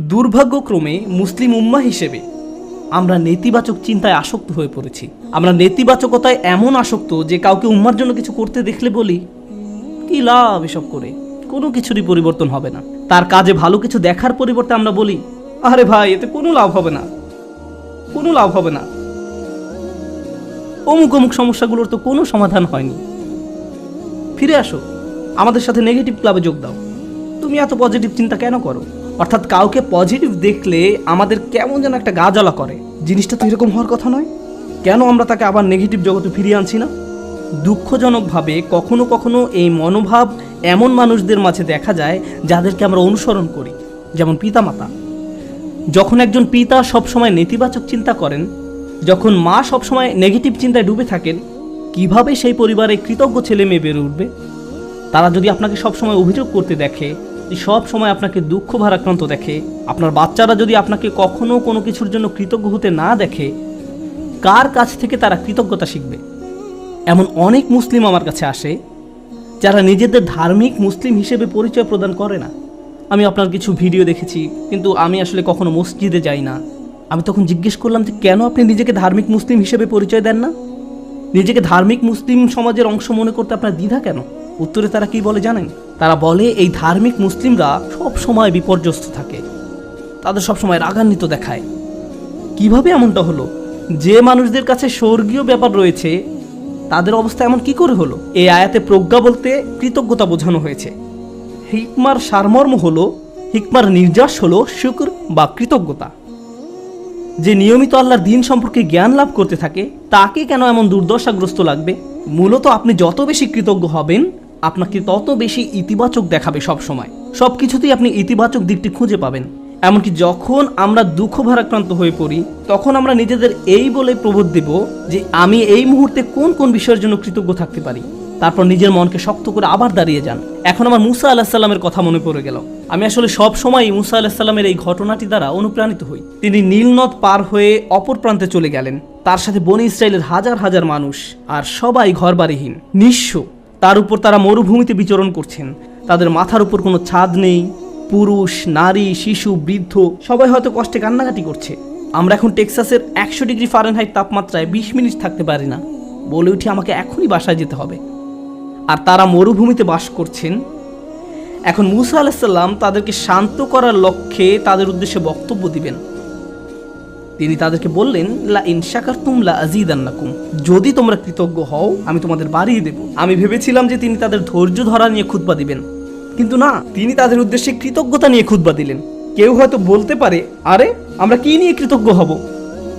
দুর্ভাগ্যক্রমে মুসলিম উম্মা হিসেবে আমরা নেতিবাচক চিন্তায় আসক্ত হয়ে পড়েছি। আমরা নেতিবাচকতায় এমন আসক্ত যে কাউকে উম্মার জন্য কিছু করতে দেখলে বলি, কি লাভ এসব করে? কোনো কিছুরই পরিবর্তন হবে না। তার কাজে ভালো কিছু দেখার পরিবর্তে আমরা বলি, আরে ভাই, এতে কোনো লাভ হবে না। কোনো লাভ হবে না। অমুক অমুক সমস্যাগুলোর তো কোনো সমাধান হয়নি। ফিরে আসো। আমাদের সাথে নেগেটিভ ক্লাবে যোগ দাও। তুমি এত পজিটিভ চিন্তা কেন করো? অর্থাৎ কাউকে পজিটিভ দেখলে আমাদের কেমন যেন একটা গা জ্বালা করে। জিনিসটা তো এরকম হওয়ার কথা নয়। কেন আমরা তাকে আবার নেগেটিভ জগতে ফিরিয়ে আনছি না? দুঃখজনকভাবে কখনো কখনো এই মনোভাব এমন মানুষদের মাঝে দেখা যায় যাদেরকে আমরা অনুসরণ করি, যেমন পিতামাতা। যখন একজন পিতা সবসময় নেতিবাচক চিন্তা করেন, যখন মা সবসময় নেগেটিভ চিন্তায় ডুবে থাকেন, কীভাবে সেই পরিবারে কৃতজ্ঞ ছেলে মেয়ে বেড়ে উঠবে? তারা যদি আপনাকে সবসময় অভিযোগ করতে দেখে সব সময় আপনাকে দুঃখ ভারাক্রান্ত দেখে, আপনার বাচ্চারা যদি আপনাকে কখনো কোনো কিছুর জন্য কৃতজ্ঞ হতে না দেখে, কার কাছ থেকে তারা কৃতজ্ঞতা শিখবে? এমন অনেক মুসলিম আমার কাছে আসে, যারা নিজেদের ধার্মিক মুসলিম হিসেবে পরিচয় প্রদান করে না। আমি আপনার কিছু ভিডিও দেখেছি, কিন্তু আমি আসলে কখনো মসজিদে যাই না। আমি তখন জিজ্ঞেস করলাম যে, কেন আপনি নিজেকে ধার্মিক মুসলিম হিসেবে পরিচয় দেন না? নিজেকে ধার্মিক মুসলিম সমাজের অংশ মনে করতে আপনার দ্বিধা কেন? উত্তরে তারা কি বলে জানেন? তারা বলে, এই ধার্মিক মুসলিমরা সব সময় বিপর্যস্ত থাকে। তাদের সব সময় রাগান্বিত দেখায়। কীভাবে এমনটা হলো? যে মানুষদের কাছে স্বর্গীয় ব্যাপার রয়েছে, তাদের অবস্থা এমন কি করে হলো? এই আয়াতে প্রজ্ঞা বলতে কৃতজ্ঞতা বোঝানো হয়েছে। হিকমার সারমর্ম হলো, হিকমার নির্যাস হলো শুক্র বা কৃতজ্ঞতা। যে নিয়মিত আল্লাহর দিন সম্পর্কে জ্ঞান লাভ করতে থাকে, তাকে কেন এমন দুর্দশাগ্রস্ত লাগবে? মূলত আপনি যত বেশি কৃতজ্ঞ হবেন আপনাকে তত বেশি ইতিবাচক দেখাবে সব সময়। সব কিছুতেই আপনি ইতিবাচক দিকটি খুঁজে পাবেন। এমনকি যখন আমরা দুঃখ ভারাক্রান্ত হয়ে পড়ি, তখন আমরা নিজেদের এই বলে প্রবোধ দেব যে আমি এই মুহূর্তে কোন কোন বিষয়ের জন্য কৃতজ্ঞ থাকতে পারি। তারপর নিজের মনকে শক্ত করে আবার দাঁড়িয়ে যান। এখন আমার মুসা আল্লাহ সাল্লামের কথা মনে পড়ে গেল। আমি আসলে সব সময় মুসা আল্লাহ সাল্লামের এই ঘটনাটি দ্বারা অনুপ্রাণিত হই। তিনি নীলনদ পার হয়ে অপর প্রান্তে চলে গেলেন। তার সাথে বনি ইসরায়েলের হাজার হাজার মানুষ আর সবাই ঘরবাড়িহীন, নিঃস্ব। তার উপর তারা মরুভূমিতে বিচরণ করছেন। তাদের মাথার উপর কোনো ছাদ নেই। পুরুষ, নারী, শিশু, বৃদ্ধ, সবাই হয়তো কষ্টে কান্নাকাটি করছে। আমরা এখন টেক্সাসের একশো ডিগ্রি ফারেনহাইট তাপমাত্রায় বিশ মিনিট থাকতে পারি না। বলে উঠি আমাকে এখনই বাসায় যেতে হবে। আর তারা মরুভূমিতে বাস করছেন। এখন মুসা আলাহিসাল্লাম তাদেরকে শান্ত করার লক্ষ্যে তাদের উদ্দেশ্যে বক্তব্য দিবেন। তিনি তাদেরকে বললেন, লা ইন শাকারতুম লা আজিদান্নাকুম যদি তোমরা কৃতজ্ঞ হও, আমি তোমাদের বাড়িয়ে দেব। আমি ভেবেছিলাম যে তিনি তাদের ধৈর্য ধরা নিয়ে খুতবা দিবেন। কিন্তু না, তিনি তাদের উদ্দেশ্যে কৃতজ্ঞতা নিয়ে খুতবা দিলেন। কেউ হয়তো বলতে পারে, আরে, আমরা কি নিয়ে কৃতজ্ঞ হব?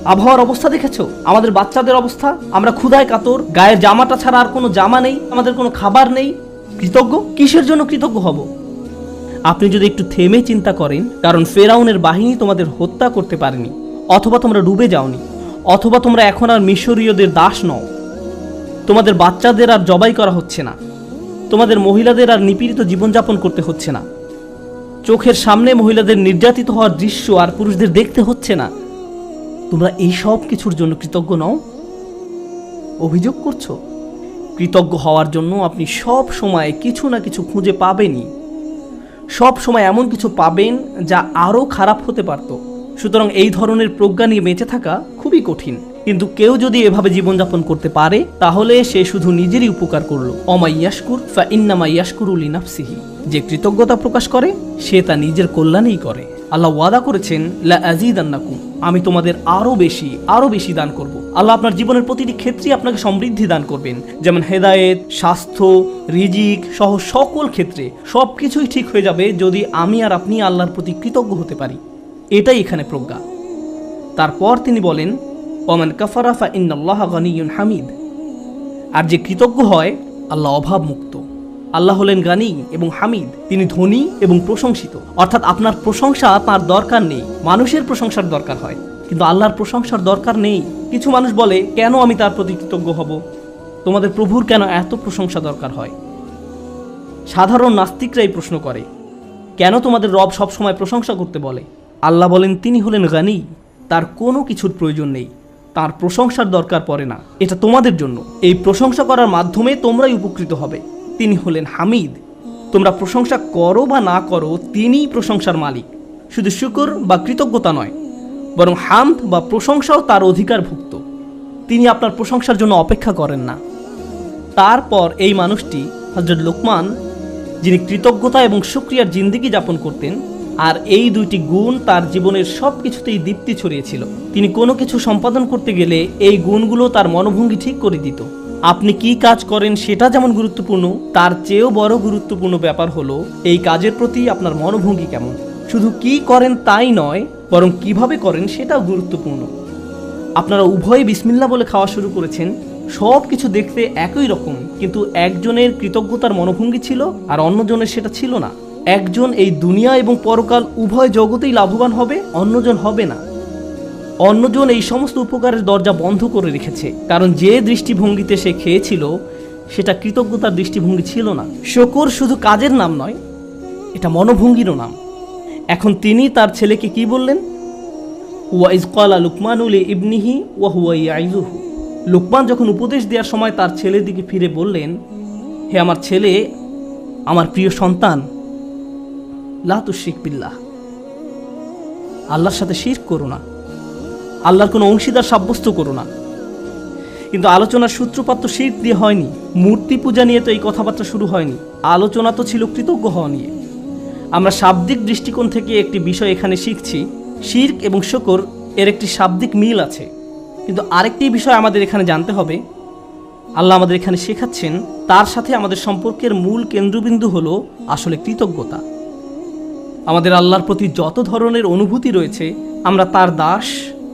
আবহাওয়ার অবস্থা দেখেছ? আমাদের বাচ্চাদের অবস্থা? আমরা ক্ষুধায় কাতর, গায়ের জামাটা ছাড়া আর কোনো জামা নেই, আমাদের কোনো খাবার নেই। কৃতজ্ঞ? কিসের জন্য কৃতজ্ঞ হব? আপনি যদি একটু থেমে চিন্তা করেন, কারণ ফেরাউনের বাহিনী তোমাদের হত্যা করতে পারেনি। অথবা তোমরা ডুবে যাওনি, অথবা তোমরা এখন আর মিশরীয়দের দাস নও। তোমাদের বাচ্চাদের আর জবাই করা হচ্ছে না। তোমাদের মহিলাদের আর নিপীড়িত জীবনযাপন করতে হচ্ছে না। চোখের সামনে মহিলাদের নির্যাতিত হওয়ার দৃশ্য আর পুরুষদের দেখতে হচ্ছে না। তোমরা এই সব কিছুর জন্য কৃতজ্ঞ নও। অভিযোগ করছ? কৃতজ্ঞ হওয়ার জন্য আপনি সব সময় কিছু না কিছু খুঁজে পাবেনই। সব সময় এমন কিছু পাবেন যা আরও খারাপ হতে পারত। সুতরাং এই ধরনের প্রজ্ঞা নিয়ে বেঁচে থাকা খুবই কঠিন। কিন্তু কেউ যদি এভাবে জীবনযাপন করতে পারে, তাহলে সে শুধু নিজেরই উপকার করল। অমাইয়াসকুর ফা ইন্নামা ইয়াসকুরুল ইনাফসিহি যে কৃতজ্ঞতা প্রকাশ করে, সে তা নিজের কল্যাণেই করে। আল্লাহ ওয়াদা করেছেন, লা আজিদান্নাকুম আমি তোমাদের আরও বেশি আরও বেশি দান করব। আল্লাহ আপনার জীবনের প্রতিটি ক্ষেত্রে আপনাকে সমৃদ্ধি দান করবেন। যেমন হেদায়েত, স্বাস্থ্য, রিজিক সহ সকল ক্ষেত্রে সব কিছুই ঠিক হয়ে যাবে যদি আমি আর আপনি আল্লাহর প্রতি কৃতজ্ঞ হতে পারি। এটাই এখানে প্রজ্ঞা। তারপর তিনি বলেন, ওমান কাফারাফা ইন্নাল্লাহ গানিয়ুন হামিদ। আর যে কৃতজ্ঞ হয়, আল্লাহ অভাব মুক্ত আল্লাহ হলেন গানি এবং হামিদ। তিনি ধনী এবং প্রশংসিত। অর্থাৎ আপনার প্রশংসা তার দরকার নেই। মানুষের প্রশংসার দরকার হয়। কিন্তু আল্লাহর প্রশংসার দরকার নেই। কিছু মানুষ বলে, কেন আমি তার প্রতি কৃতজ্ঞ হব? তোমাদের প্রভুর কেন এত প্রশংসা দরকার হয়? সাধারণ নাস্তিকরাই প্রশ্ন করে, কেন তোমাদের রব সবসময় প্রশংসা করতে বলে? আল্লাহ বলেন, তিনি হলেন গানি, তার কোনো কিছুর প্রয়োজন নেই। তার প্রশংসার দরকার পড়ে না। এটা তোমাদের জন্য। এই প্রশংসা করার মাধ্যমে তোমরাই উপকৃত হবে। তিনি হলেন হামিদ। তোমরা প্রশংসা করো বা না করো, তিনিই প্রশংসার মালিক। শুধু শুকর বা কৃতজ্ঞতা নয়, বরং হামদ বা প্রশংসাও তার অধিকারভুক্ত। তিনি আপনার প্রশংসার জন্য অপেক্ষা করেন না। তারপর এই মানুষটি হজরত লোকমান, যিনি কৃতজ্ঞতা এবং সুক্রিয়ার জিন্দিগি যাপন করতেন আর এই দুইটি গুণ তার জীবনের সব কিছুতেই দীপ্তি ছড়িয়েছিল। তিনি কোনো কিছু সম্পাদন করতে গেলে এই গুণগুলো তার মনোভঙ্গি ঠিক করে দিত। আপনি কি কাজ করেন সেটা যেমন গুরুত্বপূর্ণ, তার চেয়েও বড় গুরুত্বপূর্ণ ব্যাপার হলো, এই কাজের প্রতি আপনার মনোভঙ্গি কেমন। শুধু কি করেন তাই নয়, বরং কীভাবে করেন সেটাও গুরুত্বপূর্ণ। আপনারা উভয়ে বিসমিল্লা বলে খাওয়া শুরু করেছেন। সব কিছু দেখতে একই রকম, কিন্তু একজনের কৃতজ্ঞতার মনোভঙ্গি ছিল আর অন্যজনের সেটা ছিল না। একজন এই দুনিয়া এবং পরকাল উভয় জগতেই লাভবান হবে, অন্যজন হবে না। অন্যজন এই সমস্ত উপকারের দরজা বন্ধ করে রেখেছে, কারণ যে দৃষ্টিভঙ্গিতে সে খেয়েছিল, সেটা কৃতজ্ঞতার দৃষ্টিভঙ্গি ছিল না। শকর শুধু কাজের নাম নয়, এটা মনোভঙ্গিরও নাম। এখন তিনি তার ছেলেকে কি বললেন? ওয়াইজ কলা লুকমানুল ইবনিহি ওয়া হুয়া ইয়াইজুহু লুকমান যখন উপদেশ দেওয়ার সময় তার ছেলের দিকে ফিরে বললেন, হে আমার ছেলে, আমার প্রিয় সন্তান লা তুশিক বিল্লাহ। আল্লাহর সাথে শির করো না। আল্লাহর কোনো অংশীদার সাব্যস্ত করো না। কিন্তু আলোচনার সূত্রপাত তো শির দিয়ে হয়নি। মূর্তি পূজা নিয়ে তো এই কথাবার্তা শুরু হয়নি। আলোচনা তো ছিল কৃতজ্ঞ হওয়া নিয়ে। আমরা শাব্দিক দৃষ্টিকোণ থেকে একটি বিষয় এখানে শিখছি। শির্ক এবং শকর এর একটি শাব্দিক মিল আছে। কিন্তু আরেকটি বিষয় আমাদের এখানে জানতে হবে। আল্লাহ আমাদের এখানে শেখাচ্ছেন, তার সাথে আমাদের সম্পর্কের মূল কেন্দ্রবিন্দু হলো আসলে কৃতজ্ঞতা। আমাদের আল্লাহর প্রতি যত ধরনের অনুভূতি রয়েছে, আমরা তার দাস,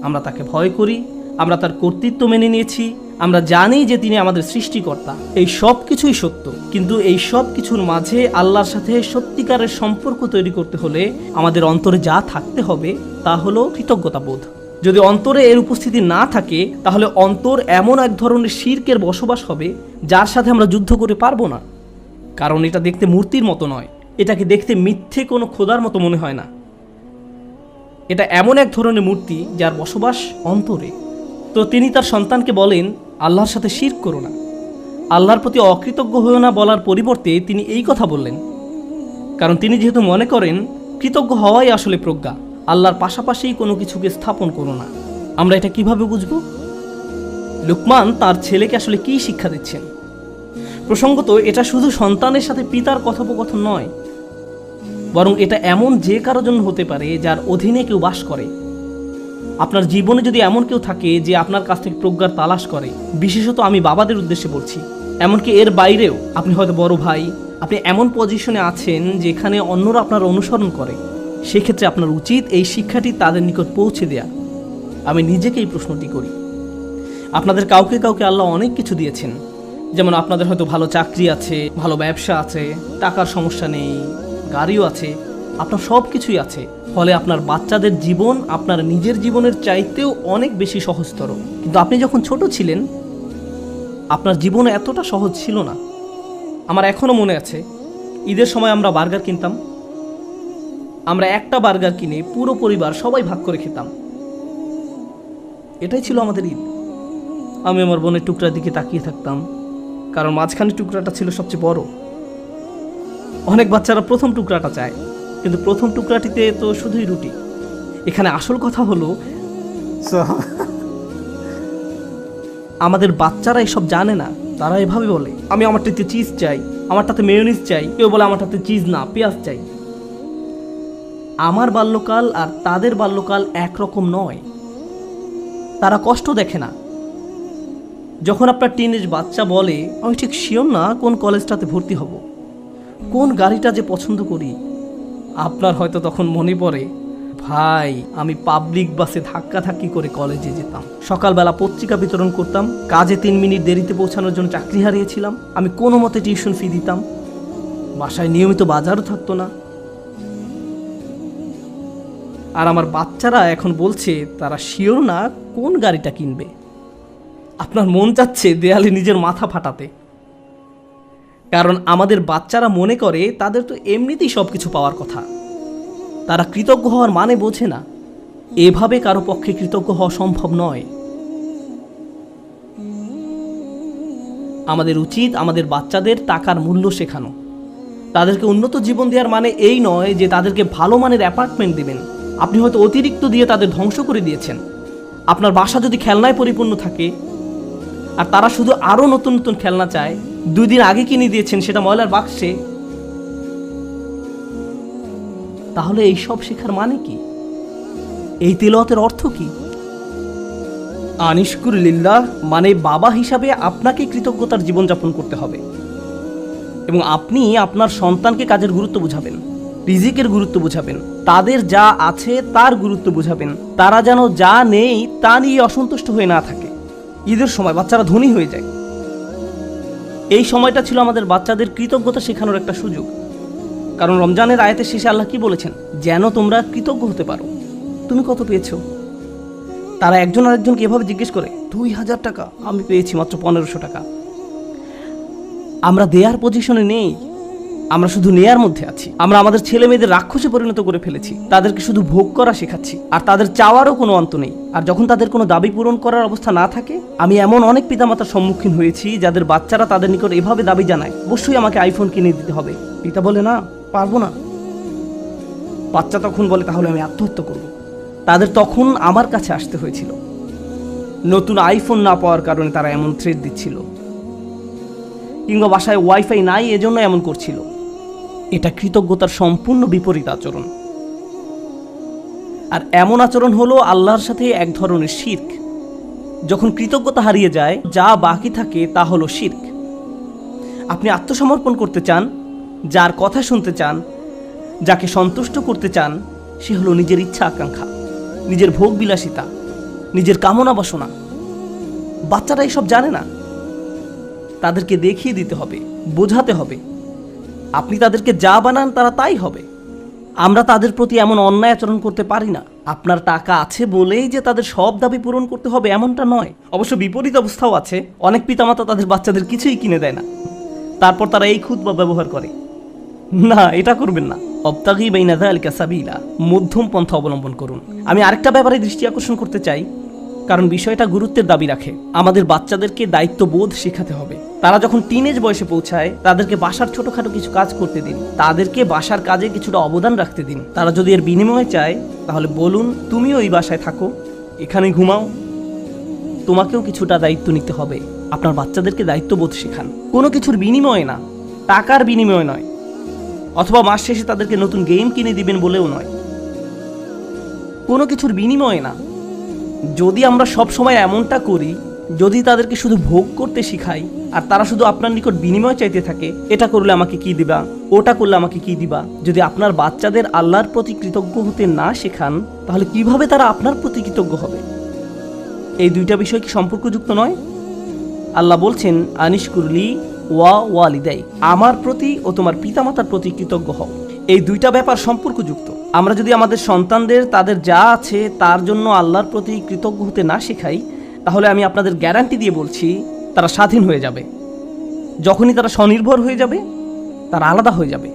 আমরা তাকে ভয় করি, আমরা তার কর্তৃত্ব মেনে নিয়েছি, আমরা জানি যে তিনি আমাদের সৃষ্টিকর্তা। এই সব কিছুই সত্য। কিন্তু এই সব কিছুর মাঝে আল্লাহর সাথে সত্যিকারের সম্পর্ক তৈরি করতে হলে আমাদের অন্তরে যা থাকতে হবে, তা হলো কৃতজ্ঞতাবোধ। যদি অন্তরে এর উপস্থিতি না থাকে, তাহলে অন্তর এমন এক ধরনের শির্কের বসবাস হবে, যার সাথে আমরা যুদ্ধ করে পারব না। কারণ এটা দেখতে মূর্তির মতো নয়। এটাকে দেখতে মিথ্যে কোনো খোদার মতো মনে হয় না। এটা এমন এক ধরনের মূর্তি যার বসবাস অন্তরে। তো তিনি তার সন্তানকে বলেন, আল্লাহর সাথে শির করো না। আল্লাহর প্রতি অকৃতজ্ঞ হয়েও না বলার পরিবর্তে তিনি এই কথা বললেন। কারণ তিনি যেহেতু মনে করেন, কৃতজ্ঞ হওয়াই আসলে প্রজ্ঞা। আল্লাহর পাশাপাশি কোনো কিছুকে স্থাপন করো না। আমরা এটা কীভাবে বুঝব? লুকমান তার ছেলেকে আসলে কি শিক্ষা দিচ্ছেন? প্রসঙ্গত, এটা শুধু সন্তানের সাথে পিতার কথোপকথন নয় বরং এটা এমন যে কারও জন্য হতে পারে যার অধীনে কেউ বাস করে। আপনার জীবনে যদি এমন কেউ থাকে যে আপনার কাছ থেকে প্রজ্ঞার তালাশ করে, বিশেষত আমি বাবাদের উদ্দেশ্যে বলছি। এমনকি এর বাইরেও আপনি হয়তো বড় ভাই, আপনি এমন পজিশনে আছেন যেখানে অন্যরা আপনার অনুসরণ করে। সেক্ষেত্রে আপনার উচিত এই শিক্ষাটি তাদের নিকট পৌঁছে দেয়া। আমি নিজেকে এই প্রশ্নটি করি। আপনাদের কাউকে কাউকে আল্লাহ অনেক কিছু দিয়েছেন। যেমন আপনাদের হয়তো ভালো চাকরি আছে, ভালো ব্যবসা আছে, টাকার সমস্যা নেই গাড়িও আছে, আপনার সব কিছুই আছে। ফলে আপনার বাচ্চাদের জীবন আপনার নিজের জীবনের চাইতেও অনেক বেশি সহজতর। কিন্তু আপনি যখন ছোট ছিলেন, আপনার জীবন এতটা সহজ ছিল না। আমার এখনও মনে আছে, ঈদের সময় আমরা বার্গার কিনতাম। আমরা একটা বার্গার কিনে পুরো পরিবার সবাই ভাগ করে খেতাম। এটাই ছিল আমাদের ঈদ। আমি আমার বোনের টুকরার দিকে তাকিয়ে থাকতাম, কারণ মাঝখানে টুকরাটা ছিল সবচেয়ে বড়। অনেক বাচ্চারা প্রথম টুকরাটা চায় কিন্তু প্রথম টুকরাটিতে তো শুধুই রুটি। এখানে আসল কথা হলো আমাদের বাচ্চারা এসব জানে না তারা এভাবে বলে আমি আমারটাতে চিজ চাই আমারটাতে মেয়োনিজ চাই। কেউ বলে আমারটাতে চিজ না পেঁয়াজ চাই। আমার বাল্যকাল আর তাদের বাল্যকাল একরকম নয়। তারা কষ্ট দেখে না। যখন আপনার টিনেজ বাচ্চা বলে আমি ঠিক শিওর না কোন কলেজটাতে ভর্তি হব। কোন গাড়িটা যে পছন্দ করি? আপনার হয়তো তখন মনে পড়ে, ভাই, আমি পাবলিক বাসে ধাক্কা ধাক্কি করে কলেজে যেতাম। সকালবেলা পত্রিকা বিতরণ করতাম, কাজে তিন মিনিট দেরিতে পৌঁছানোর জন্য চাকরি হারিয়েছিলাম, আমি কোনো মতে টিউশন ফি দিতাম। বাসায় নিয়মিত বাজারও থাকতো না। আর আমার বাচ্চারা এখন বলছে, তারা শিওর না কোন গাড়িটা কিনবে। আপনার মন চাচ্ছে দেয়ালে নিজের মাথা ফাটাতে। কারণ আমাদের বাচ্চারা মনে করে তাদের তো এমনিতেই সব কিছু পাওয়ার কথা। তারা কৃতজ্ঞ হওয়ার মানে বোঝে না। এভাবে কারও পক্ষে কৃতজ্ঞ হওয়া সম্ভব নয়। আমাদের উচিত আমাদের বাচ্চাদের টাকার মূল্য শেখানো। তাদেরকে উন্নত জীবন দেওয়ার মানে এই নয় যে তাদেরকে ভালো মানের অ্যাপার্টমেন্ট দিবেন। আপনি হয়তো অতিরিক্ত দিয়ে তাদের ধ্বংস করে দিয়েছেন। আপনার বাসা যদি খেলনায় পরিপূর্ণ থাকে, আর তারা শুধু আরও নতুন নতুন খেলনা চায় দুই দিন আগে কিনে দিয়েছেন, সেটা ময়লার বাক্সে। তাহলে এই সব শেখার মানে কি? এই তেলাওয়াতের অর্থ কি? আনিশকুর লিল্লাহ মানে বাবা হিসাবে আপনাকে কৃতজ্ঞতার জীবনযাপন করতে হবে। এবং আপনি আপনার সন্তানকে কাজের গুরুত্ব বুঝাবেন, রিজিকের গুরুত্ব বুঝাবেন, তাদের যা আছে তার গুরুত্ব বুঝাবেন, তারা যেন যা নেই তা নিয়ে অসন্তুষ্ট হয়ে না থাকে। ঈদের সময় বাচ্চারা ধনী হয়ে যায়। এই সময়টা ছিল আমাদের বাচ্চাদের কৃতজ্ঞতা শেখানোর একটা সুযোগ। কারণ রমজানের আয়াতের শেষে আল্লাহ কি বলেছেন? যেন তোমরা কৃতজ্ঞ হতে পারো। তুমি কত পেয়েছ? তারা একজন আরেকজনকে এভাবে জিজ্ঞেস করে, দুই হাজার টাকা? আমি পেয়েছি মাত্র পনেরোশো টাকা। আমরা দেয়ার পজিশনে নেই। আমরা শুধু নেয়ার মধ্যে আছি। আমরা আমাদের ছেলে মেয়েদের রাক্ষসে পরিণত করে ফেলেছি। তাদেরকে শুধু ভোগ করা শেখাচ্ছি। আর তাদের চাওয়ারও কোনো অন্ত নেই। আর যখন তাদের কোনো দাবি পূরণ করার অবস্থা না থাকে, আমি এমন অনেক পিতামাতার সম্মুখীন হয়েছি, যাদের বাচ্চারা তাদের নিকট এভাবে দাবি জানায়, অবশ্যই আমাকে আইফোন কিনে দিতে হবে। পিতা বলে, না, পারব না। বাচ্চা তখন বলে, তাহলে আমি আত্মহত্যা করব। তাদের তখন আমার কাছে আসতে হয়েছিল। নতুন আইফোন না পাওয়ার কারণে তারা এমন থ্রেড দিচ্ছিল। কিংবা বাসায় ওয়াইফাই নাই, এজন্য এমন করছিল। এটা কৃতজ্ঞতার সম্পূর্ণ বিপরীত আচরণ। আর এমন আচরণ হলো আল্লাহর সাথে এক ধরনের শির্ক। যখন কৃতজ্ঞতা হারিয়ে যায়, যা বাকি থাকে তা হলো শির্ক। আপনি আত্মসমর্পণ করতে চান, যার কথা শুনতে চান, যাকে সন্তুষ্ট করতে চান, সে হলো নিজের ইচ্ছা আকাঙ্ক্ষা, নিজের ভোগ বিলাসিতা নিজের কামনা বাসনা। বাচ্চারা এসব জানে না। তাদেরকে দেখিয়ে দিতে হবে, বোঝাতে হবে। আপনি তাদেরকে যা বানান তারা তাই হবে। আমরা তাদের প্রতি এমন অন্যায় আচরণ করতে পারি না। আপনার টাকা আছে বলেই যে তাদের সব দাবি পূরণ করতে হবে এমনটা নয়। অবশ্য বিপরীত অবস্থাও আছে। অনেক পিতামাতা তাদের বাচ্চাদের কিছুই কিনে দেয় না। তারপর তারা এই খুদ বা ব্যবহার করে। না, এটা করবেন না। অবতাগি বাইনাদা আলিকা সাবিলা, মধ্যম পন্থা অবলম্বন করুন। আমি আরেকটা ব্যাপারে দৃষ্টি আকর্ষণ করতে চাই। কারণ বিষয়টা গুরুত্বের দাবি রাখে। আমাদের বাচ্চাদেরকে দায়িত্ববোধ শেখাতে হবে। তারা যখন টিনেজ বয়সে পৌঁছায়, তাদেরকে বাসার ছোটখাটো কিছু কাজ করতে দিন। তাদেরকে বাসার কাজে কিছুটা অবদান রাখতে দিন। তারা যদি এর বিনিময়ে চায়, তাহলে বলুন, তুমিও এই বাসায় থাকো, এখানে ঘুমাও। তোমাকেও কিছুটা দায়িত্ব নিতে হবে। আপনার বাচ্চাদেরকে দায়িত্ববোধ শেখান। কোনো কিছুর বিনিময়ে না, টাকার বিনিময়ে নয়। অথবা মাস শেষে তাদেরকে নতুন গেম কিনে দিবেন বলেও নয়। কোনো কিছুর বিনিময়ে না যদি আমরা সব সময় এমনটা করি, যদি তাদেরকে শুধু ভোগ করতে শিখাই, আর তারা শুধু আপনার নিকট বিনিময় চাইতে থাকে, এটা করলে আমাকে কি দিবা? ওটা করলে আমাকে কি দিবা? যদি আপনার বাচ্চাদের আল্লাহর প্রতি কৃতজ্ঞ হতে না শেখান, তাহলে কীভাবে তারা আপনার প্রতি কৃতজ্ঞ হবে? এই দুইটা বিষয় কি সম্পর্কযুক্ত নয়? আল্লাহ বলছেন আনিস কুরলি ওয়া ওয়ালিদাই আমার প্রতি ও তোমার পিতামাতার প্রতি কৃতজ্ঞ হও। এই দুইটা ব্যাপার সম্পর্কযুক্ত। আমরা যদি আমাদের সন্তানদের, তাদের যা আছে, তার জন্য আল্লাহর প্রতি কৃতজ্ঞ হতে না শেখাই, তাহলে আমি আপনাদের গ্যারান্টি দিয়ে বলছি, তারা স্বাধীন হয়ে যাবে। যখনই তারা স্বনির্ভর হয়ে যাবে, তারা আলাদা হয়ে যাবে।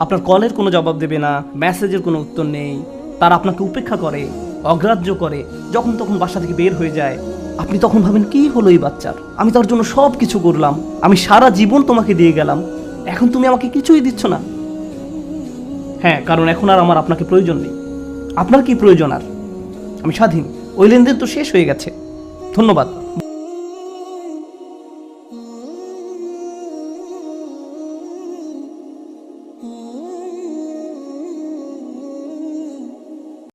আপনার কলের কোনো জবাব দেবে না, মেসেজের কোনো উত্তর নেই, তারা আপনাকে উপেক্ষা করে, অগ্রাহ্য করে, যখন তখন বাসা থেকে বের হয়ে যায়। আপনি তখন ভাবেন, কি হলো এই বাচ্চার? আমি তার জন্য সব কিছু করলাম, আমি সারা জীবন তোমাকে দিয়ে গেলাম, এখন তুমি আমাকে কিছুই দিচ্ছ না। হ্যাঁ কারণ এখন আর আমার আপনাকে প্রয়োজন নেই। আপনার কি প্রয়োজন আর? আমি স্বাধীন। ওই লেনদেন তো শেষ হয়ে গেছে। ধন্যবাদ।